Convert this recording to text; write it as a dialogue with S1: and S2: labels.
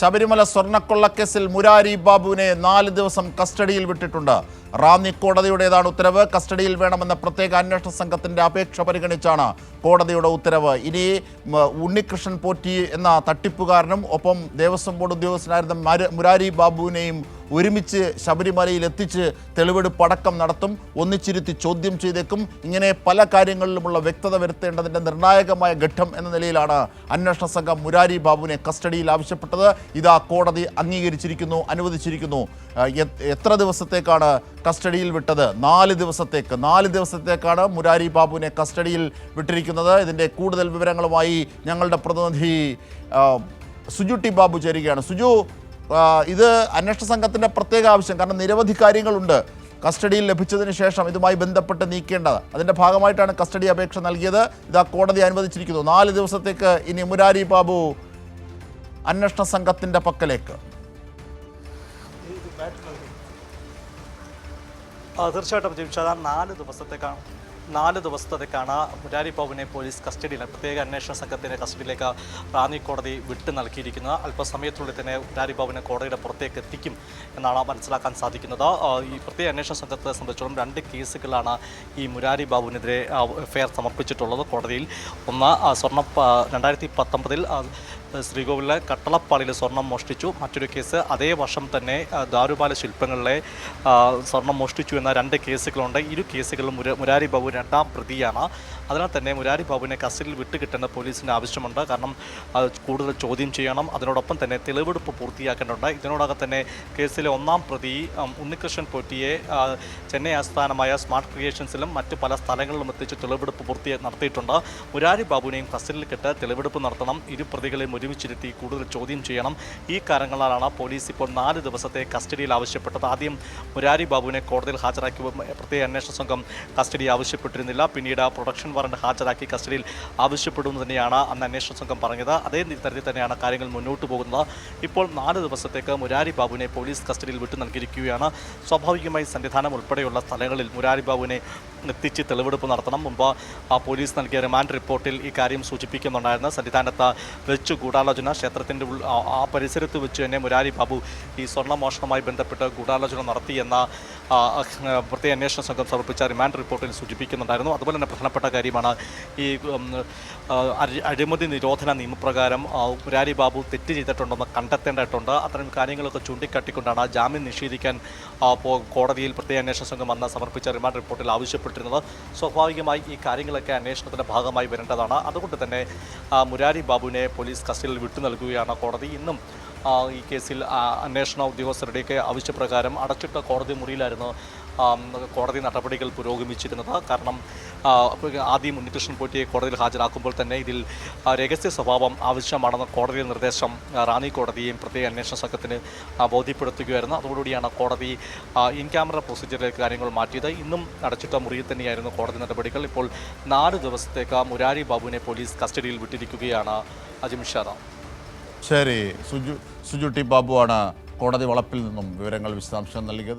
S1: ശബരിമല സ്വർണക്കൊള്ളക്കേസിൽ മുരാരി ബാബുവിനെ നാല് ദിവസം കസ്റ്റഡിയിൽ വിട്ടിട്ടുണ്ട്. റാന്നി കോടതിയുടേതാണ് ഉത്തരവ്. കസ്റ്റഡിയിൽ വേണമെന്ന പ്രത്യേക അന്വേഷണ സംഘത്തിന്റെ അപേക്ഷ പരിഗണിച്ചാണ് കോടതിയുടെ ഉത്തരവ്. ഇനി ഉണ്ണികൃഷ്ണൻ പോറ്റി എന്ന തട്ടിപ്പുകാരനും ഒപ്പം ദേവസ്വം ബോർഡ് ഉദ്യോഗസ്ഥനായിരുന്ന മുരാരി ബാബുവിനെയും ഒരുമിച്ച് ശബരിമലയിൽ എത്തിച്ച് തെളിവെടുപ്പ് അടക്കം നടത്തും. ഒന്നിച്ചിരുത്തി ചോദ്യം ചെയ്തേക്കും. ഇങ്ങനെ പല കാര്യങ്ങളിലുമുള്ള വ്യക്തത വരുത്തേണ്ടതിന്റെ നിർണായകമായ ഘട്ടം എന്ന നിലയിലാണ് അന്വേഷണ സംഘം മുരാരി ബാബുവിനെ കസ്റ്റഡിയിൽ ആവശ്യപ്പെട്ടത്. ഇതാ കോടതി അംഗീകരിച്ചിരിക്കുന്നു അനുവദിച്ചിരിക്കുന്നു. എത്ര ദിവസത്തേക്കാണ് കസ്റ്റഡിയിൽ വിട്ടത് നാല് ദിവസത്തേക്ക്. നാല് ദിവസത്തേക്കാണ് മുരാരി ബാബുവിനെ കസ്റ്റഡിയിൽ വിട്ടിരിക്കുന്നത്. ഇതിന്റെ കൂടുതൽ വിവരങ്ങളുമായി ഞങ്ങളുടെ പ്രതിനിധി സുജു ടി ബാബു ചേരുകയാണ്. സുജു ഇത് അന്വേഷണ സംഘത്തിന്റെ പ്രത്യേക ആവശ്യം. കാരണം നിരവധി കാര്യങ്ങളുണ്ട് കസ്റ്റഡിയിൽ ലഭിച്ചതിന് ശേഷം ഇതുമായി ബന്ധപ്പെട്ട് നീക്കേണ്ടത്. അതിന്റെ ഭാഗമായിട്ടാണ് കസ്റ്റഡി അപേക്ഷ നൽകിയത്. ഇതാ കോടതി അനുവദിച്ചിരിക്കുന്നു. നാല് ദിവസത്തേക്ക് ഇനി മുരാരി ബാബു അന്വേഷണ സംഘത്തിന്റെ പക്കലേക്ക്.
S2: തീർച്ചയായിട്ടും ജീവിച്ചത് നാല് ദിവസത്തേക്കാണ് നാല് ദിവസത്തേക്കാണ് മുരാരി ബാബുവിനെ പോലീസ് കസ്റ്റഡിയിൽ പ്രത്യേക അന്വേഷണ സംഘത്തിന്റെ കസ്റ്റഡിയിലേക്ക് റാന്നി കോടതി വിട്ടു നൽകിയിരിക്കുന്നത്. അല്പസമയത്തുള്ളിൽ തന്നെ മുരാരി ബാബുവിനെ കോടതിയുടെ പുറത്തേക്ക് എത്തിക്കും എന്നാണ് മനസ്സിലാക്കാൻ സാധിക്കുന്നത്. ഈ പ്രത്യേക അന്വേഷണ സംഘത്തെ സംബന്ധിച്ചിടത്തോളം രണ്ട് കേസുകളാണ് ഈ മുരാരി ബാബുവിനെതിരെ എഫ്ഐആർ സമർപ്പിച്ചിട്ടുള്ളത്. കോടതിയിൽ ഒന്ന് സ്വർണ രണ്ടായിരത്തി പത്തൊമ്പതിൽ ശ്രീകോവിലെ കട്ടളപ്പാളിയിൽ സ്വർണം മോഷ്ടിച്ചു. മറ്റൊരു കേസ് അതേ വർഷം തന്നെ ദാരുപാല ശില്പങ്ങളിലെ സ്വർണം മോഷ്ടിച്ചു എന്ന രണ്ട് കേസുകളുണ്ട്. ഇരു കേസുകളിലും മുര മുരാരി ബാബു രണ്ടാം പ്രതിയാണ്. അതിനാൽ തന്നെ മുരാരി ബാബുവിനെ കസ്റ്റഡിയിൽ വിട്ടുകിട്ടുന്ന പോലീസിന്റെ ആവശ്യമുണ്ട്. കാരണം കൂടുതൽ ചോദ്യം ചെയ്യണം. അതിനോടൊപ്പം തന്നെ തെളിവെടുപ്പ് പൂർത്തിയാക്കേണ്ടതുണ്ട്. ഇതിനോടകം തന്നെ കേസിലെ ഒന്നാം പ്രതി ഉണ്ണികൃഷ്ണൻ പോറ്റിയെ ചെന്നൈ ആസ്ഥാനമായ സ്മാർട്ട് ക്രിയേഷൻസിലും മറ്റ് പല സ്ഥലങ്ങളിലും എത്തിച്ച് തെളിവെടുപ്പ് പൂർത്തി നടത്തിയിട്ടുണ്ട്. മുരാരി ബാബുവിനെയും കസ്റ്റഡിയിൽ കിട്ട് തെളിവെടുപ്പ് നടത്തണം. ഇരു പ്രതികളെയും ഒരുമിച്ചിരുത്തി കൂടുതൽ ചോദ്യം ചെയ്യണം. ഈ കാരണങ്ങളാണ് പോലീസ് ഇപ്പോൾ നാല് ദിവസത്തെ കസ്റ്റഡിയിൽ ആവശ്യപ്പെട്ടത്. ആദ്യം മുരാരി ബാബുവിനെ കോടതിയിൽ ഹാജരാക്കി പ്രത്യേക അന്വേഷണ സംഘം കസ്റ്റഡി ആവശ്യപ്പെട്ടിരുന്നില്ല. പിന്നീട് പ്രൊഡക്ഷൻ വാറണ്ട് ഹാജരാക്കി കസ്റ്റഡിയിൽ ആവശ്യപ്പെടുമെന്ന് തന്നെയാണ് അന്ന് അന്വേഷണ സംഘം പറഞ്ഞത്. അതേ തരത്തിൽ തന്നെയാണ് കാര്യങ്ങൾ മുന്നോട്ട് പോകുന്നത്. ഇപ്പോൾ നാല് ദിവസത്തേക്ക് മുരാരി ബാബുവിനെ പോലീസ് കസ്റ്റഡിയിൽ വിട്ടു നൽകിയിരിക്കുകയാണ്. സ്വാഭാവികമായി സന്നിധാനം ഉൾപ്പെടെയുള്ള സ്ഥലങ്ങളിൽ മുരാരി ബാബുവിനെ എത്തിച്ച് തെളിവെടുപ്പ് നടത്തണം. മുമ്പ് ആ പോലീസ് നൽകിയ റിമാൻഡ് റിപ്പോർട്ടിൽ ഈ കാര്യം സൂചിപ്പിക്കുന്നുണ്ടായിരുന്നു. സന്നിധാനത്ത് വെച്ച് ഗൂഢാലോചന ക്ഷേത്രത്തിന്റെ ആ- പരിസരത്ത് വെച്ച് തന്നെ മുരാരി ബാബു ഈ സ്വർണമോഷണവുമായി ബന്ധപ്പെട്ട് ഗൂഢാലോചന നടത്തിയെന്ന പ്രത്യേക അന്വേഷണ സംഘം സമർപ്പിച്ച റിമാൻഡ് റിപ്പോർട്ടിൽ സൂചിപ്പിക്കുന്നുണ്ടായിരുന്നു. അതുപോലെ തന്നെ പ്രധാനപ്പെട്ട കാര്യമാണ് ഈ അഴിമതി നിരോധന നിയമപ്രകാരം മുരാരി ബാബു തെറ്റ് ചെയ്തിട്ടുണ്ടെന്ന് കണ്ടെത്തേണ്ടതായിട്ടുണ്ട് അത്തരം കാര്യങ്ങളൊക്കെ ചൂണ്ടിക്കാട്ടിക്കൊണ്ടാണ് ജാമ്യം നിഷേധിക്കാൻ കോടതിയിൽ പ്രത്യേക അന്വേഷണ സംഘം അന്ന് സമർപ്പിച്ച റിമാൻഡ് റിപ്പോർട്ടിൽ ആവശ്യപ്പെട്ടിരുന്നത്. സ്വാഭാവികമായി ഈ കാര്യങ്ങളൊക്കെ അന്വേഷണത്തിന്റെ ഭാഗമായി വരേണ്ടതാണ്. അതുകൊണ്ട് തന്നെ മുരാരി ബാബുവിനെ പോലീസ് കസ്റ്റഡിയിൽ വിട്ടു നൽകുകയാണ് കോടതി. ഇന്നും ഈ കേസിൽ അന്വേഷണ ഉദ്യോഗസ്ഥരുടെയൊക്കെ ആവശ്യപ്രകാരം അടച്ചിട്ട കോടതി മുറിയിലായിരുന്നു കോടതി നടപടികൾ പുരോഗമിച്ചിരുന്നത്. കാരണം ആദ്യം ഉണ്ണികൃഷ്ണൻ പോറ്റിയെ കോടതിയിൽ ഹാജരാക്കുമ്പോൾ തന്നെ ഇതിൽ രഹസ്യ സ്വഭാവം ആവശ്യമാണെന്ന കോടതിയുടെ നിർദ്ദേശം റാന്നി കോടതിയെയും പ്രത്യേക അന്വേഷണ സംഘത്തിന് ബോധ്യപ്പെടുത്തുകയായിരുന്നു. അതോടുകൂടിയാണ് കോടതി ഇൻ ക്യാമറ പ്രൊസീജിയറിലേക്ക് കാര്യങ്ങൾ മാറ്റിയത്. ഇന്നും അടച്ചിട്ട മുറിയിൽ തന്നെയായിരുന്നു കോടതി നടപടികൾ. ഇപ്പോൾ നാല് ദിവസത്തേക്ക് മുരാരി ബാബുവിനെ പോലീസ് കസ്റ്റഡിയിൽ വിട്ടിരിക്കുകയാണ് അജിം ഷാദ.
S1: ശരി സുജു സുജു ടി ബാബുവാണ് കോടതി വളപ്പിൽ നിന്നും വിവരങ്ങൾ വിശദാംശം നൽകിയത്.